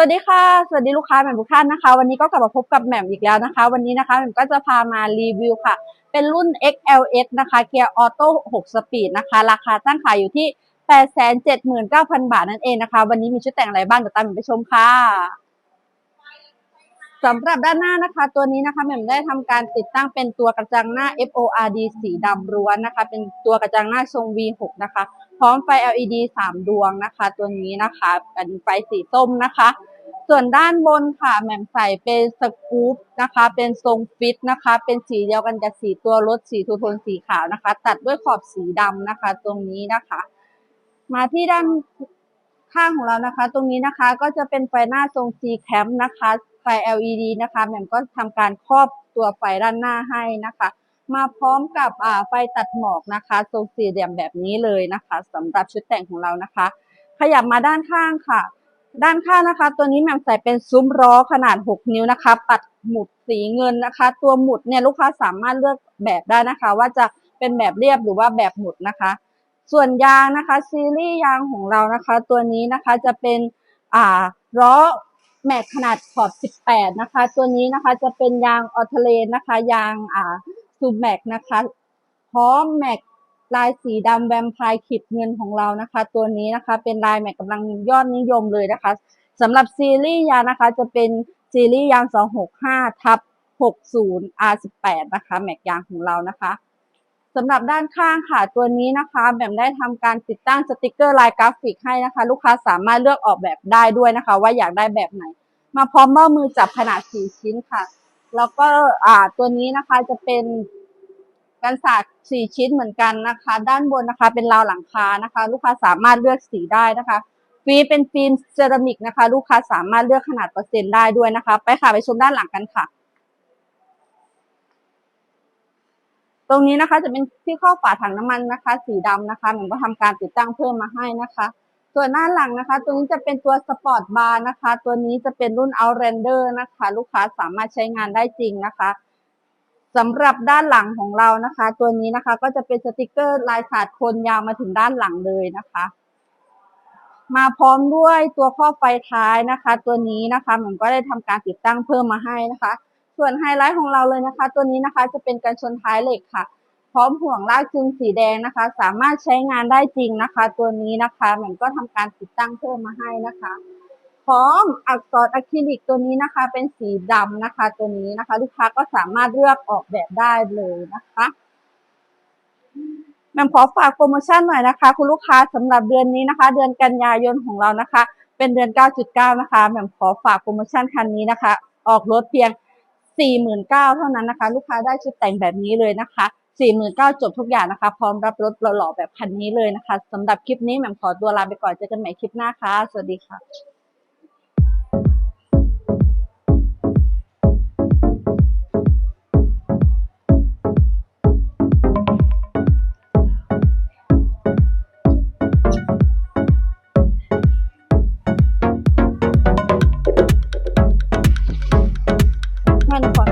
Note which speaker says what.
Speaker 1: สวัสดีค่ะ สวัสดีลูกค้าแหม่มทุกท่านนะคะ วันนี้ก็กลับมาพบกับแหม่มอีกแล้วนะคะ วันนี้นะคะแหม่มก็จะพามารีวิวค่ะ เป็นรุ่น XLS นะคะเกียร์ออโต้6สปีดนะคะ ราคาตั้งขายอยู่ที่ 879,000 บาทนั่นเองนะคะ วันนี้มีชุดแต่งอะไรบ้างเดี๋ยวตามแหม่มไปชมค่ะสำหรับด้านหน้านะคะ ตัวนี้นะคะแหม่มได้ทำการติดตั้งเป็นตัวกระจังหน้า FORD สีดำล้วนนะคะ เป็นตัวกระจังหน้าทรง V6 นะคะ พร้อมไฟ LED 3 ดวงนะคะ ตัวนี้นะคะเป็นไฟสีส้มนะคะ ส่วนด้านบนค่ะแหม่มใส่เป็นสกู๊ปนะคะ เป็นทรงฟิตนะคะ เป็นสีเดียวกันกับสีตัวรถสีทูโทนสีขาวนะคะ ตัดด้วยขอบสีดำนะคะ ตรงนี้นะคะ มาที่ด้านข้างของเรานะคะ ตรงนี้นะคะก็จะเป็นไฟหน้าทรง C cam นะคะ ไฟ LED นะคะแหม่มก็ทำการครอบตัวไฟด้านหน้าให้นะคะ มาพร้อมกับอ่าไฟตัดหมอกนะคะทรงสี่เหลี่ยมแบบนี้เลยนะคะสำหรับชุดแต่งของเรานะคะ ขยับมาด้านข้างค่ะ ด้านข้างนะคะ ตัวนี้แหม่มใส่เป็นซุ้มล้อขนาด 6 นิ้วนะคะ ปัดหมุดสีเงินนะคะ ตัวหมุดเนี่ยลูกค้าสามารถเลือกแบบได้นะคะ ว่าจะเป็นแบบเรียบหรือว่าแบบหมุดนะคะ ส่วนยางนะคะ ซีรีส์ยางของเรานะคะ ตัวนี้นะคะจะเป็นอ่าล้อแม็กขนาดขอบ 18 นะคะ ตัวนี้นะคะจะเป็นยางออเทเลนนะคะ ยางอ่า ซูแม็กนะคะพร้อมแม็กลายสีดำแวมไพร์ขีดเงินของเรานะคะ ตัวนี้นะคะเป็นลายแม็กกำลังยอดนิยมเลยนะคะสำหรับซีรีส์ยางนะคะจะเป็นซีรีส์ยาง 265 ทับ 60 R18 นะคะ แม็กยางของเรานะคะสำหรับด้านข้างค่ะตัวนี้นะคะแบบได้ทำการติดตั้งสติกเกอร์ลายกราฟิกให้นะคะ ลูกค้าสามารถเลือกออกแบบได้ด้วยนะคะ ว่าอยากได้แบบไหน มาพร้อมเมื่อมือจับขนาด 4 ชิ้นค่ะ แล้วก็อ่าตัวนี้นะคะจะเป็นกันศาสตร์สี่ชิ้นเหมือนกันนะคะ ด้านบนนะคะเป็นราวหลังคานะคะ ลูกค้าสามารถเลือกสีได้นะคะฟิล์มเป็นฟิล์มเซรามิกนะคะ ลูกค้าสามารถเลือกขนาดเปอร์เซ็นต์ได้ด้วยนะคะ ไปค่ะไปชมด้านหลังกันค่ะ ตรงนี้นะคะจะเป็นที่ข้อฝาถังน้ำมันนะคะ สีดำนะคะมันก็ทำการติดตั้งเพิ่มมาให้นะคะ ส่วนด้านหลังนะคะ ตัวนี้จะเป็นตัวสปอร์ตบาร์นะคะ ตัวนี้จะเป็นรุ่น Outlander นะคะ ลูกค้าสามารถใช้งานได้จริงนะคะสำหรับด้านหลังของเรานะคะ ตัวนี้นะคะก็จะเป็นสติกเกอร์ลายสาดคนยาวมาถึงด้านหลังเลยนะคะ มาพร้อมด้วยตัวข้อไฟท้ายนะคะ ตัวนี้นะคะมันก็ได้ทำการติดตั้งเพิ่มมาให้นะคะ ส่วนไฮไลท์ของเราเลยนะคะ ตัวนี้นะคะจะเป็นกันชนท้ายเหล็กค่ะ พร้อมห่วงลากจูงสีแดงนะคะ สามารถใช้งานได้จริงนะคะ ตัวนี้นะคะแหมันก็ทำการติดตั้งเพิ่มมาให้นะคะพร้อมอักษรอะคริลิกตัวนี้นะคะ เป็นสีดำนะคะ ตัวนี้นะคะ ลูกค้าก็สามารถเลือกออกแบบได้เลยนะคะแหม่มขอฝากโปรโมชั่นหน่อยนะคะ คุณลูกค้าสำหรับเดือนนี้นะคะ เดือนกันยายนของเรานะคะ เป็นเดือน 9.9 นะคะแหม่มขอฝากโปรโมชั่นคันนี้นะคะ ออกรถเพียง 49,000เท่านั้นนะคะ ลูกค้าได้ชุดแต่งแบบนี้เลยนะคะ 49,000จบทุกอย่างนะคะ พร้อมรับรถหล่อๆแบบคันนี้เลยนะคะสำหรับคลิปนี้แหม่มขอตัวลาไปก่อนเจอกันใหม่คลิปหน้าค่ะ สวัสดีค่ะ